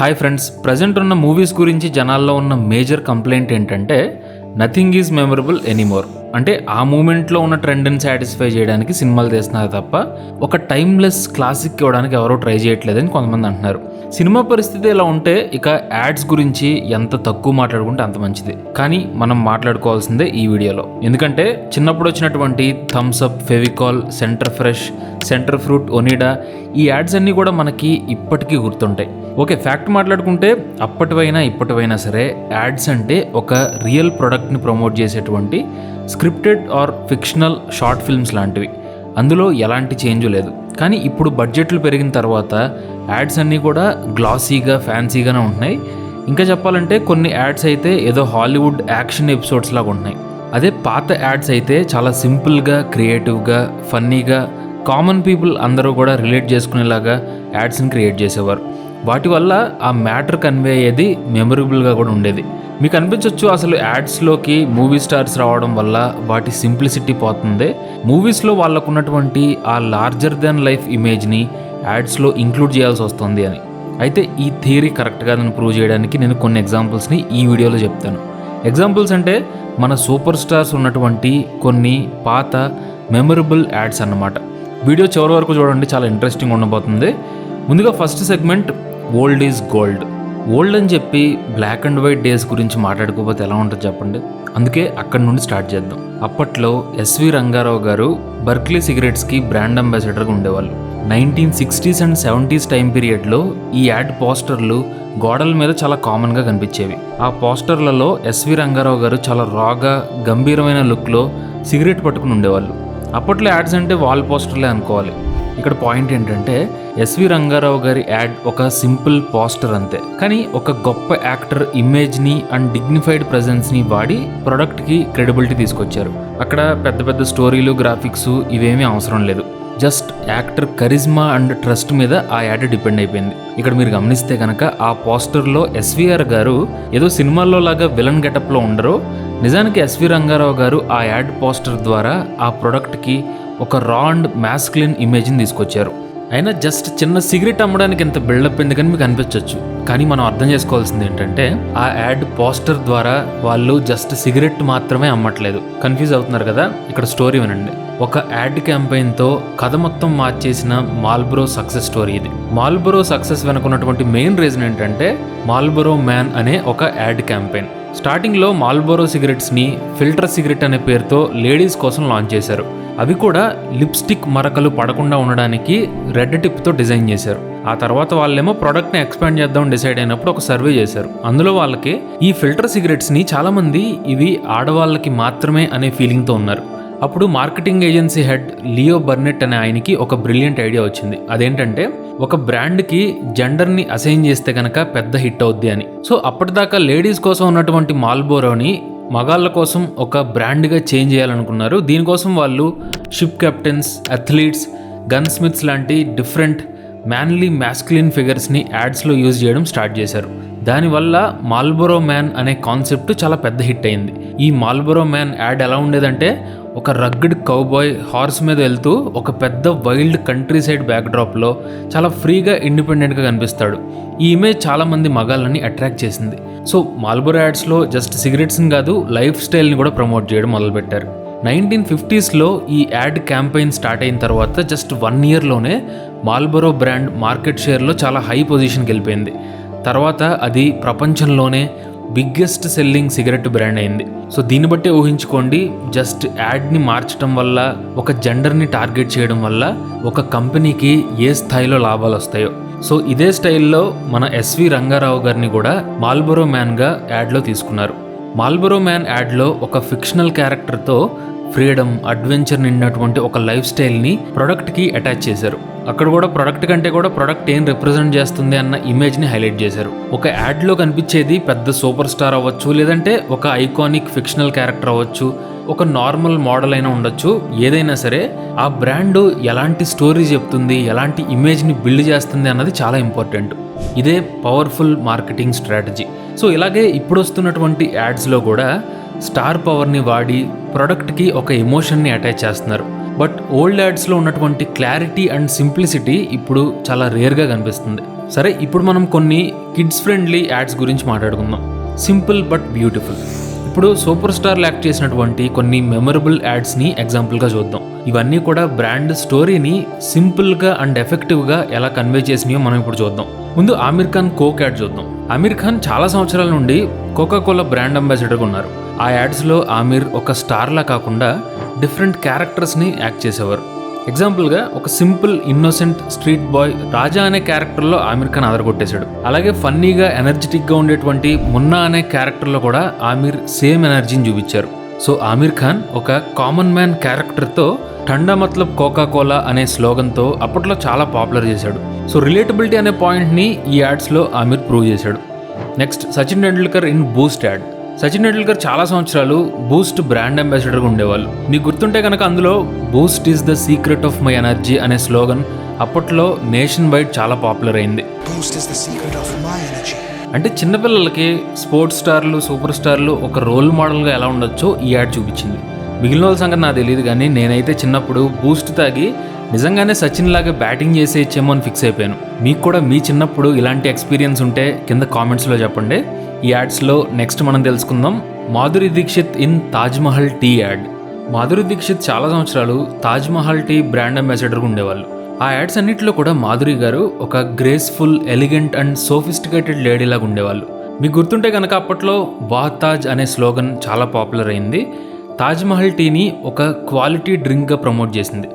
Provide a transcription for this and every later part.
Hi friends present ఉన్న movies గురించి జనాల్లో ఉన్న మేజర్ కంప్లైంట్ ఏంటంటే నథింగ్ ఈజ్ మెమరబుల్ ఎనీమోర్ అంటే ఆ మూమెంట్లో ఉన్న ట్రెండ్ని సాటిస్ఫై చేయడానికి సినిమాలు తీస్తున్నారు తప్ప ఒక టైమ్లెస్ క్లాసిక్ ఇవ్వడానికి ఎవరో ట్రై చేయట్లేదని కొంతమంది అంటున్నారు. సినిమా పరిస్థితి ఇలా ఉంటే ఇక యాడ్స్ గురించి ఎంత తక్కువ మాట్లాడుకుంటే అంత మంచిది. కానీ మనం మాట్లాడుకోవాల్సిందే ఈ వీడియోలో. ఎందుకంటే చిన్నప్పుడు వచ్చినటువంటి Thums Up Fevicol Center Fresh Center Fruit Onida ఈ యాడ్స్ అన్నీ కూడా మనకి ఇప్పటికీ గుర్తుంటాయి. ఓకే ఫ్యాక్ట్ మాట్లాడుకుంటే అప్పటివైనా ఇప్పటివైనా సరే యాడ్స్ అంటే ఒక రియల్ ప్రోడక్ట్ని ప్రమోట్ చేసేటువంటి scripted or fictional short films లాంటివి. అందులో ఎలాంటి చేంజ్ లేదు. కానీ ఇప్పుడు బడ్జెట్లు పెరిగిన తర్వాత యాడ్స్ అన్నీ కూడా గ్లాసీగా ఫ్యాన్సీగానే ఉంటున్నాయి. ఇంకా చెప్పాలంటే కొన్ని యాడ్స్ అయితే ఏదో హాలీవుడ్ యాక్షన్ ఎపిసోడ్స్ లాగా ఉంటున్నాయి. అదే పాత యాడ్స్ అయితే చాలా సింపుల్గా క్రియేటివ్గా ఫన్నీగా కామన్ పీపుల్ అందరూ కూడా రిలేట్ చేసుకునేలాగా యాడ్స్ని క్రియేట్ చేసేవారు. వాటి వల్ల ఆ మ్యాటర్ కన్వే అయ్యేది మెమొరబుల్గా కూడా ఉండేది. మీకు అనిపించవచ్చు అసలు యాడ్స్లోకి మూవీ స్టార్స్ రావడం వల్ల వాటి సింప్లిసిటీ పోతుంది. మూవీస్లో వాళ్ళకున్నటువంటి ఆ లార్జర్ దెన్ లైఫ్ ఇమేజ్ని యాడ్స్లో ఇంక్లూడ్ చేయాల్సి వస్తుంది అని. అయితే ఈ థియరీ కరెక్ట్గా నేను ప్రూవ్ చేయడానికి నేను కొన్ని ఎగ్జాంపుల్స్ని ఈ వీడియోలో చెప్తాను. ఎగ్జాంపుల్స్ అంటే మన సూపర్ స్టార్స్ ఉన్నటువంటి కొన్ని పాత మెమొరబుల్ యాడ్స్ అన్నమాట. వీడియో చివరి వరకు చూడండి చాలా ఇంట్రెస్టింగ్ ఉండబోతుంది. ముందుగా first segment old is gold. Old అని చెప్పి బ్లాక్ అండ్ వైట్ డేస్ గురించి మాట్లాడుకోకపోతే ఎలా ఉంటుంది చెప్పండి? అందుకే అక్కడి నుండి స్టార్ట్ చేద్దాం. అప్పట్లో ఎస్వి రంగారావు గారు బర్క్లీ సిగరెట్స్కి బ్రాండ్ అంబాసిడర్గా ఉండేవాళ్ళు. Nineteen sixties and seventies time పీరియడ్లో ఈ యాడ్ పోస్టర్లు గోడల మీద చాలా కామన్గా కనిపించేవి. ఆ పోస్టర్లలో ఎస్వి రంగారావు గారు చాలా రాగా గంభీరమైన లుక్లో సిగరెట్ పట్టుకుని ఉండేవాళ్ళు. అప్పట్లో యాడ్స్ అంటే వాల్ పోస్టర్లే అనుకోవాలి. ఇక్కడ పాయింట్ ఏంటంటే ఎస్వి రంగారావు గారి యాడ్ ఒక సింపుల్ పోస్టర్ అంతే. కానీ ఒక గొప్ప యాక్టర్ ఇమేజ్ని అండ్ డిగ్నిఫైడ్ ప్రజెన్స్ని వాడి ప్రొడక్ట్కి క్రెడిబిలిటీ తీసుకొచ్చారు. అక్కడ పెద్ద పెద్ద స్టోరీలు గ్రాఫిక్స్ ఇవేమీ అవసరం లేదు. Just actor charisma and trust మీద ఆ యాడ్ డిపెండ్ అయిపోయింది. ఇక్కడ మీరు గమనిస్తే కనుక ఆ పోస్టర్లో ఎస్విఆర్ గారు ఏదో సినిమాల్లో లాగా విలన్ గెటప్లో ఉండరు. నిజానికి ఎస్వి రంగారావు గారు ఆ యాడ్ పోస్టర్ ద్వారా ఆ ప్రొడక్ట్కి ఒక రాండ్ మ్యాస్క్లిన్ ఇమేజ్ని తీసుకొచ్చారు. అయినా జస్ట్ చిన్న సిగరెట్ అమ్మడానికి ఎంత బిల్డప్ ఎందుకని మీకు అనిపించవచ్చు కానీ మనం అర్థం చేసుకోవాల్సింది ఏంటంటే ఆ యాడ్ పోస్టర్ ద్వారా వాళ్ళు జస్ట్ సిగరెట్ మాత్రమే అమ్మట్లేదు. కన్ఫ్యూజ్ అవుతున్నారు కదా? ఇక్కడ స్టోరీ వినండి. ఒక యాడ్ క్యాంపెయిన్తో కథ మొత్తం మార్చేసిన మాల్బరో సక్సెస్ స్టోరీ ఇది. మాల్బరో సక్సెస్ వెనుకున్నటువంటి మెయిన్ రీజన్ ఏంటంటే మాల్బరో మ్యాన్ అనే ఒక యాడ్ క్యాంపెయిన్ స్టార్టింగ్లో మాల్బోరో సిగరెట్స్ని ఫిల్టర్ సిగరెట్ అనే పేరుతో లేడీస్ కోసం లాంచ్ చేశారు. అవి కూడా లిప్స్టిక్ మరకలు పడకుండా ఉండడానికి రెడ్ టిప్తో డిజైన్ చేశారు. ఆ తర్వాత వాళ్ళేమో ప్రోడక్ట్ని ఎక్స్పాండ్ చేద్దాం డిసైడ్ అయినప్పుడు ఒక సర్వే చేశారు. అందులో వాళ్ళకి ఈ ఫిల్టర్ సిగరెట్స్ని చాలామంది ఇవి ఆడవాళ్ళకి మాత్రమే అనే ఫీలింగ్తో ఉన్నారు. అప్పుడు marketing agency head Leo Burnett అనే ఆయనకి ఒక బ్రిలియంట్ ఐడియా వచ్చింది. అదేంటంటే ఒక బ్రాండ్కి జెండర్ని అసైన్ చేస్తే కనుక పెద్ద హిట్ అవుద్ది అని. సో అప్పటిదాకా లేడీస్ కోసం ఉన్నటువంటి మాల్బోరోని మగాళ్ళ కోసం ఒక బ్రాండ్గా చేంజ్ చేయాలనుకున్నారు. దీనికోసం వాళ్ళు ship captains athletes gun smiths లాంటి డిఫరెంట్ మ్యాన్లీ మ్యాస్క్లిన్ ఫిగర్స్ని యాడ్స్లో యూజ్ చేయడం స్టార్ట్ చేశారు. దానివల్ల మాల్బోరో మ్యాన్ అనే కాన్సెప్ట్ చాలా పెద్ద హిట్ అయింది. ఈ మాల్బరో మ్యాన్ యాడ్ ఎలా ఉండేదంటే ఒక రగ్డ్ కౌబాయ్ హార్స్ మీద వెళ్తూ ఒక పెద్ద వైల్డ్ కంట్రీ సైడ్ బ్యాక్డ్రాప్లో చాలా ఫ్రీగా ఇండిపెండెంట్గా కనిపిస్తాడు. ఈ ఇమేజ్ చాలామంది మగాళ్ళని అట్రాక్ట్ చేసింది. సో మాల్బరో యాడ్స్లో జస్ట్ సిగరెట్స్ని కాదు లైఫ్ స్టైల్ని కూడా ప్రమోట్ చేయడం మొదలుపెట్టారు. నైన్టీన్ ఫిఫ్టీస్లో ఈ యాడ్ క్యాంపెయిన్ స్టార్ట్ అయిన తర్వాత జస్ట్ వన్ ఇయర్లోనే మాల్బరో బ్రాండ్ మార్కెట్ షేర్లో చాలా హై పొజిషన్కి వెళ్ళిపోయింది. తర్వాత అది ప్రపంచంలోనే బిగ్గెస్ట్ సెల్లింగ్ సిగరెట్ బ్రాండ్ అయింది. సో దీన్ని బట్టి ఊహించుకోండి జస్ట్ యాడ్ని మార్చడం వల్ల ఒక జెండర్ని టార్గెట్ చేయడం వల్ల ఒక కంపెనీకి ఏ స్థాయిలో లాభాలు వస్తాయో. సో ఇదే స్టైల్లో మన ఎస్వి రంగారావు గారిని కూడా మాల్బరో మ్యాన్గా యాడ్లో తీసుకున్నారు. మాల్బరో మ్యాన్ యాడ్లో ఒక ఫిక్షనల్ క్యారెక్టర్తో ఫ్రీడమ్ అడ్వెంచర్ నిండినటువంటి ఒక లైఫ్ స్టైల్ని ప్రొడక్ట్కి అటాచ్ చేశారు. అక్కడ కూడా ప్రొడక్ట్ కంటే కూడా ప్రొడక్ట్ ఏం రిప్రజెంట్ చేస్తుంది అన్న ఇమేజ్ని హైలైట్ చేశారు. ఒక యాడ్లో కనిపించేది పెద్ద సూపర్ స్టార్ అవ్వచ్చు లేదంటే ఒక ఐకానిక్ ఫిక్షనల్ క్యారెక్టర్ అవ్వచ్చు ఒక నార్మల్ మోడల్ అయినా ఉండొచ్చు ఏదైనా సరే ఆ బ్రాండ్ ఎలాంటి స్టోరీ చెప్తుంది ఎలాంటి ఇమేజ్ని బిల్డ్ చేస్తుంది అన్నది చాలా ఇంపార్టెంట్. ఇదే పవర్ఫుల్ మార్కెటింగ్ స్ట్రాటజీ. సో ఇలాగే ఇప్పుడు వస్తున్నటువంటి యాడ్స్లో కూడా స్టార్ పవర్ని వాడి ప్రొడక్ట్కి ఒక ఎమోషన్ని అటాచ్ చేస్తున్నారు. బట్ ఓల్డ్ యాడ్స్లో ఉన్నటువంటి క్లారిటీ అండ్ సింప్లిసిటీ ఇప్పుడు చాలా రేర్గా కనిపిస్తుంది. సరే ఇప్పుడు మనం కొన్ని కిడ్స్ ఫ్రెండ్లీ యాడ్స్ గురించి మాట్లాడుకుందాం. Simple but beautiful. ఇప్పుడు సూపర్ స్టార్లు యాక్ట్ చేసినటువంటి కొన్ని మెమరబుల్ యాడ్స్ని ఎగ్జాంపుల్గా చూద్దాం. ఇవన్నీ కూడా బ్రాండ్ స్టోరీని సింపుల్గా అండ్ ఎఫెక్టివ్గా ఎలా కన్వే చేసినాయో మనం ఇప్పుడు చూద్దాం. ముందు ఆమిర్ ఖాన్ కోక్ యాడ్ చూద్దాం. ఆమిర్ ఖాన్ చాలా సంవత్సరాల నుండి కోకా కోలా బ్రాండ్ అంబాసిడర్గా ఉన్నారు. ఆ యాడ్స్లో ఆమిర్ ఒక స్టార్లా కాకుండా డిఫరెంట్ క్యారెక్టర్స్ని యాక్ట్ చేసేవారు. ఎగ్జాంపుల్గా ఒక simple innocent street boy Raja అనే క్యారెక్టర్లో ఆమిర్ ఖాన్ అదరగొట్టేశాడు అలాగే ఫన్నీగా ఎనర్జెటిక్గా ఉండేటువంటి మున్నా అనే క్యారెక్టర్లో కూడా ఆమిర్ సేమ్ ఎనర్జీని చూపించారు. సో ఆమిర్ ఖాన్ ఒక కామన్ మ్యాన్ క్యారెక్టర్తో ఠండా మత్లబ్ కోకా కోలా అనే స్లోగన్తో అప్పట్లో చాలా పాపులర్ చేశాడు. సో రిలేటబిలిటీ అనే పాయింట్ని ఈ యాడ్స్లో ఆమిర్ ప్రూవ్ చేశాడు. Next Sachin Tendulkar in Boost ad. Sachin Tendulkar చాలా సంవత్సరాలు బూస్ట్ బ్రాండ్ అంబాసిడర్గా ఉండేవాళ్ళు. మీకు గుర్తుంటే కనుక అందులో Boost is the secret of my energy అనే స్లోగన్ అప్పట్లో నేషన్ వైడ్ చాలా పాపులర్ అయింది. అంటే చిన్నపిల్లలకి స్పోర్ట్స్ స్టార్లు సూపర్ స్టార్లు ఒక రోల్ మోడల్గా ఎలా ఉండొచ్చో ఈ యాడ్ చూపించింది. మిగిలిన వాళ్ళ సంగతి నాకు తెలియదు కానీ నేనైతే చిన్నప్పుడు బూస్ట్ తాగి నిజంగానే సచిన్ లాగా బ్యాటింగ్ చేసేయచ్చేమో అని ఫిక్స్ అయిపోయాను. మీకు కూడా మీ చిన్నప్పుడు ఇలాంటి ఎక్స్పీరియన్స్ ఉంటే కింద కామెంట్స్లో చెప్పండి. ఈ యాడ్స్లో నెక్స్ట్ మనం తెలుసుకుందాం. Madhuri Dixit in Taj Mahal tea ad. Madhuri Dixit చాలా సంవత్సరాలు తాజ్మహల్ టీ బ్రాండ్ అంబాసిడర్గా ఉండేవాళ్ళు. ఆ యాడ్స్ అన్నింటిలో కూడా మాధురి గారు ఒక గ్రేస్ఫుల్ ఎలిగెంట్ అండ్ సోఫిస్టికేటెడ్ లేడీలాగా ఉండేవాళ్ళు. మీకు గుర్తుంటే కనుక అప్పట్లో తాజ్ అనే స్లోగన్ చాలా పాపులర్ అయింది. తాజ్మహల్ టీని ఒక క్వాలిటీ డ్రింక్గా ప్రమోట్ చేసింది.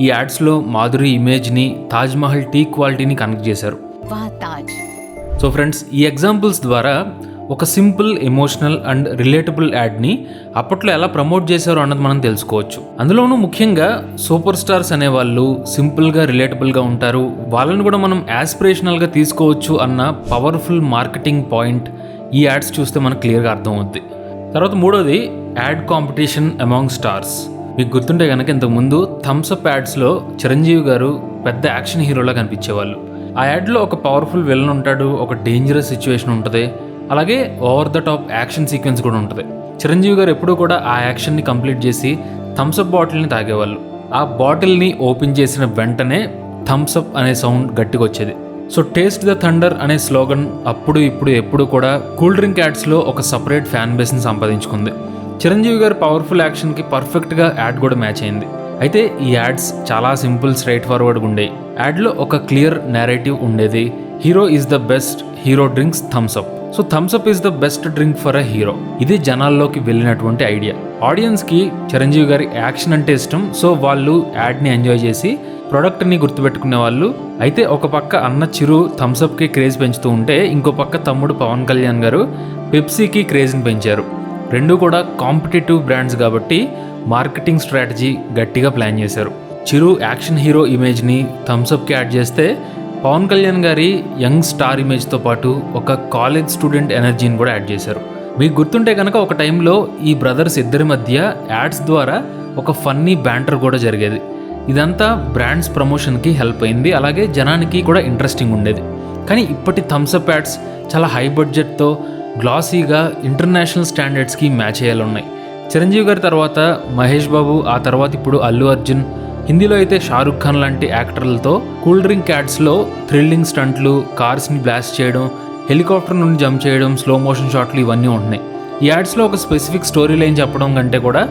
ఈ యాడ్స్లో మాధురి ఇమేజ్ని తాజ్మహల్ టీ క్వాలిటీని కనెక్ట్ చేశారు. సో ఫ్రెండ్స్ ఈ ఎగ్జాంపుల్స్ ద్వారా ఒక సింపుల్ ఎమోషనల్ అండ్ రిలేటబుల్ యాడ్ని అప్పట్లో ఎలా ప్రమోట్ చేశారో అన్నది మనం తెలుసుకోవచ్చు. అందులోనూ ముఖ్యంగా సూపర్ స్టార్స్ అనేవాళ్ళు సింపుల్గా రిలేటబుల్గా ఉంటారు. వాళ్ళని కూడా మనం యాస్పిరేషనల్గా తీసుకోవచ్చు అన్న పవర్ఫుల్ మార్కెటింగ్ పాయింట్ ఈ యాడ్స్ చూస్తే మనకు క్లియర్గా అర్థమవుద్ది. తర్వాత మూడోది యాడ్ కాంపిటీషన్ అమాంగ్ స్టార్స్. మీకు గుర్తుంటే కనుక ఇంతకుముందు థమ్స్అప్ యాడ్స్లో చిరంజీవి గారు పెద్ద యాక్షన్ హీరోలా కనిపించేవాళ్ళు. ఆ యాడ్లో ఒక పవర్ఫుల్ విలన్ ఉంటాడు ఒక డేంజరస్ సిచ్యువేషన్ ఉంటుంది. అలాగే over the top action sequence కూడా ఉంటుంది. చిరంజీవి గారు ఎప్పుడూ కూడా ఆ యాక్షన్ని కంప్లీట్ చేసి థమ్స్అప్ బాటిల్ని తాగేవాళ్ళు. ఆ బాటిల్ని ఓపెన్ చేసిన వెంటనే థమ్స్అప్ అనే సౌండ్ గట్టిగా వచ్చేది. సో టేస్ట్ ద థండర్ అనే స్లోగన్ అప్పుడు ఇప్పుడు ఎప్పుడు కూడా కూల్ డ్రింక్ యాడ్స్లో ఒక సపరేట్ ఫ్యాన్ బేస్ని సంపాదించుకుంది. చిరంజీవి గారి పవర్ఫుల్ యాక్షన్కి పర్ఫెక్ట్గా యాడ్ కూడా మ్యాచ్ అయింది. అయితే ఈ యాడ్స్ చాలా సింపుల్ స్ట్రైట్ ఫార్వర్డ్గా ఉండేవి యాడ్లో ఒక క్లియర్ నేరేటివ్ ఉండేది hero is the best hero drinks Thums Up so Thums Up is the best drink for a hero ఇది జనాల్లోకి వెళ్ళినటువంటి ఐడియా ఆడియన్స్కి చిరంజీవి గారి యాక్షన్ అంటే ఇష్టం. సో వాళ్ళు యాడ్ని ఎంజాయ్ చేసి ప్రోడక్ట్ని గుర్తుపెట్టుకునే వాళ్ళు. అయితే ఒక పక్క అన్న చిరు థమ్స్అప్కి క్రేజ్ పెంచుతూ ఉంటే ఇంకో పక్క తమ్ముడు పవన్ కళ్యాణ్ గారు పెప్సీకి క్రేజ్ని పెంచారు. రెండు కూడా కాంపిటేటివ్ బ్రాండ్స్ కాబట్టి మార్కెటింగ్ స్ట్రాటజీ గట్టిగా ప్లాన్ చేశారు. చిరు యాక్షన్ హీరో ఇమేజ్ని థమ్స్అప్కి యాడ్ చేస్తే పవన్ కళ్యాణ్ గారి యంగ్ స్టార్ ఇమేజ్తో పాటు ఒక కాలేజ్ స్టూడెంట్ ఎనర్జీని కూడా యాడ్ చేశారు. మీకు గుర్తుంటే కనుక ఒక టైంలో ఈ బ్రదర్స్ ఇద్దరి మధ్య యాడ్స్ ద్వారా ఒక ఫన్నీ బ్యాంటర్ కూడా జరిగేది. ఇదంతా బ్రాండ్స్ ప్రమోషన్కి హెల్ప్ అయింది. అలాగే జనానికి కూడా ఇంట్రెస్టింగ్ ఉండేది. కానీ ఇప్పటి థమ్స్అప్ యాడ్స్ చాలా హై బడ్జెట్తో గ్లాసీగా ఇంటర్నేషనల్ స్టాండర్డ్స్కి మ్యాచ్ అయ్యేలా ఉన్నాయి. చిరంజీవి గారి తర్వాత మహేష్ బాబు ఆ తర్వాత ఇప్పుడు అల్లు అర్జున్ హిందీలో అయితే షారుఖ్ ఖాన్ లాంటి యాక్టర్లతో కూల్ డ్రింక్ క్యాట్స్లో థ్రిల్లింగ్ స్టంట్లు కార్స్ని బ్లాస్ట్ చేయడం హెలికాప్టర్ నుండి జంప్ చేయడం స్లో మోషన్ షాట్లు ఇవన్నీ ఉంటున్నాయి. ఈ యాడ్స్లో ఒక స్పెసిఫిక్ స్టోరీ లైన్ చెప్పడం కంటే కూడా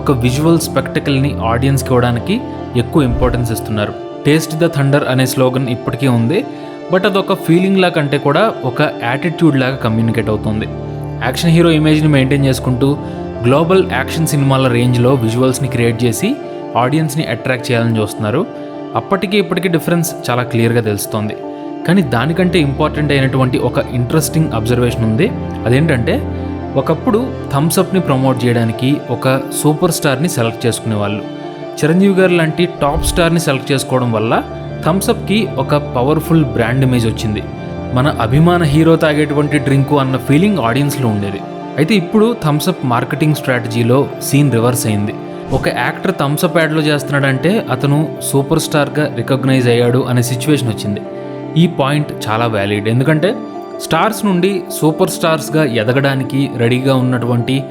ఒక విజువల్ స్పెక్టకల్ని ఆడియన్స్కి ఇవ్వడానికి ఎక్కువ ఇంపార్టెన్స్ ఇస్తున్నారు. టేస్ట్ ద థండర్ అనే స్లోగన్ ఇప్పటికీ ఉంది బట్ అదొక ఫీలింగ్ లా కంటే కూడా ఒక యాటిట్యూడ్ లాగా కమ్యూనికేట్ అవుతుంది. యాక్షన్ హీరో ఇమేజ్ని మెయింటైన్ చేసుకుంటూ గ్లోబల్ యాక్షన్ సినిమాల రేంజ్లో విజువల్స్ని క్రియేట్ చేసి ఆడియన్స్ని అట్రాక్ట్ చేయాలని చూస్తున్నారు. అప్పటికి ఇప్పటికీ డిఫరెన్స్ చాలా క్లియర్గా తెలుస్తోంది. కానీ దానికంటే ఇంపార్టెంట్ అయినటువంటి ఒక ఇంట్రెస్టింగ్ అబ్జర్వేషన్ ఉంది. అదేంటంటే ఒకప్పుడు థమ్స్అప్ని ప్రమోట్ చేయడానికి ఒక సూపర్ స్టార్ని సెలెక్ట్ చేసుకునేవాళ్ళు. చిరంజీవి గారు లాంటి టాప్ స్టార్ని సెలెక్ట్ చేసుకోవడం వల్ల థమ్స్అప్కి ఒక పవర్ఫుల్ బ్రాండ్ ఇమేజ్ వచ్చింది. మన అభిమాన హీరో తాగేటువంటి డ్రింకు అన్న ఫీలింగ్ ఆడియన్స్లో ఉండేది. అయితే ఇప్పుడు థమ్స్అప్ మార్కెటింగ్ స్ట్రాటజీలో సీన్ రివర్స్ అయింది. ఒక యాక్టర్ థమ్స్అప్ యాడ్లో చేస్తున్నాడంటే అతను సూపర్ స్టార్గా రికగ్నైజ్ అయ్యాడు అనే సిచ్యువేషన్ వచ్చింది. ఈ పాయింట్ చాలా వ్యాలిడ్. ఎందుకంటే స్టార్స్ నుండి సూపర్ స్టార్స్గా ఎదగడానికి రెడీగా ఉన్నటువంటి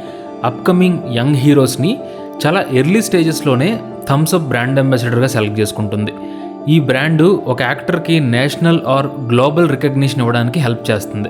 అప్కమింగ్ యంగ్ హీరోస్ని చాలా ఎర్లీ స్టేజెస్లోనే థమ్స్అప్ బ్రాండ్ అంబాసిడర్గా సెలెక్ట్ చేసుకుంటుంది. ఈ బ్రాండ్ ఒక యాక్టర్కి నేషనల్ ఆర్ గ్లోబల్ రికగ్నిషన్ ఇవ్వడానికి హెల్ప్ చేస్తుంది.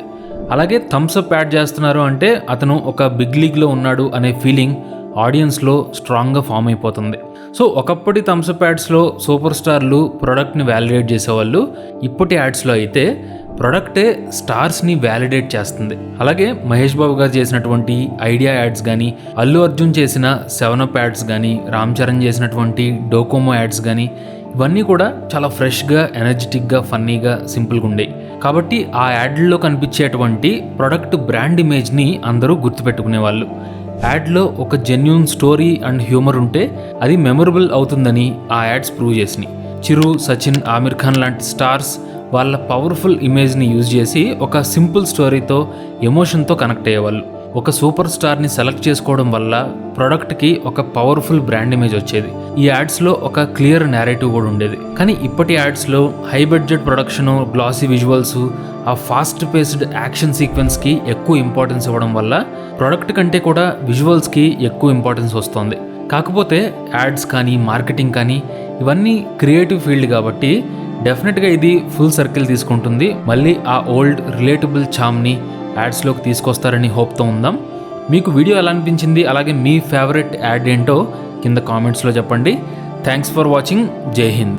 అలాగే థమ్స్అప్ యాడ్ చేస్తున్నారు అంటే అతను ఒక బిగ్ లీగ్లో ఉన్నాడు అనే ఫీలింగ్ ఆడియన్స్లో స్ట్రాంగ్గా ఫామ్ అయిపోతుంది. సో ఒకప్పటి థమ్స్అప్ యాడ్స్లో సూపర్ స్టార్లు ప్రోడక్ట్ని వ్యాలిడేట్ చేసేవాళ్ళు ఇప్పటి యాడ్స్లో అయితే ప్రొడక్టే స్టార్స్ని వ్యాలిడేట్ చేస్తుంది. అలాగే మహేష్ బాబు గారు చేసినటువంటి ఐడియా యాడ్స్ కానీ అల్లు అర్జున్ చేసిన సెవెన్ అప్ యాడ్స్ కానీ రామ్ చరణ్ చేసినటువంటి డోకోమో యాడ్స్ కానీ ఇవన్నీ కూడా చాలా ఫ్రెష్గా ఎనర్జెటిక్గా ఫన్నీగా సింపుల్గా ఉండేవి కాబట్టి ఆ యాడ్లో కనిపించేటువంటి ప్రొడక్ట్ బ్రాండ్ ఇమేజ్ని అందరూ గుర్తుపెట్టుకునేవాళ్ళు. యాడ్లో ఒక జెన్యున్ స్టోరీ అండ్ హ్యూమర్ ఉంటే అది మెమొరబుల్ అవుతుందని ఆ యాడ్స్ ప్రూవ్ చేసినాయి. చిరు సచిన్ ఆమిర్ ఖాన్ లాంటి స్టార్స్ వాళ్ళ పవర్ఫుల్ ఇమేజ్ని యూజ్ చేసి ఒక సింపుల్ స్టోరీతో ఎమోషన్తో కనెక్ట్ అయ్యేవాళ్ళు. ఒక సూపర్ స్టార్ని సెలెక్ట్ చేసుకోవడం వల్ల ప్రోడక్ట్కి ఒక పవర్ఫుల్ బ్రాండ్ ఇమేజ్ వచ్చేది. ఈ యాడ్స్లో ఒక క్లియర్ నేరేటివ్ కూడా ఉండేది. కానీ ఇప్పటి యాడ్స్లో high budget production glossy visuals ఆ ఫాస్ట్ పేస్డ్ యాక్షన్ సీక్వెన్స్కి ఎక్కువ ఇంపార్టెన్స్ ఇవ్వడం వల్ల ప్రోడక్ట్ కంటే కూడా విజువల్స్కి ఎక్కువ ఇంపార్టెన్స్ వస్తుంది. కాకపోతే యాడ్స్ కానీ మార్కెటింగ్ కానీ ఇవన్నీ క్రియేటివ్ ఫీల్డ్ కాబట్టి డెఫినెట్గా ఇది ఫుల్ సర్కిల్ తీసుకుంటుంది. మళ్ళీ ఆ ఓల్డ్ రిలేటబుల్ చామ్ని యాడ్స్లోకి తీసుకొస్తారని హోప్తో ఉందాం. మీకు వీడియో ఎలా అనిపించింది? అలాగే మీ ఫేవరెట్ యాడ్ ఏంటో కింద కామెంట్స్లో చెప్పండి. Thanks for watching. జై హింద్.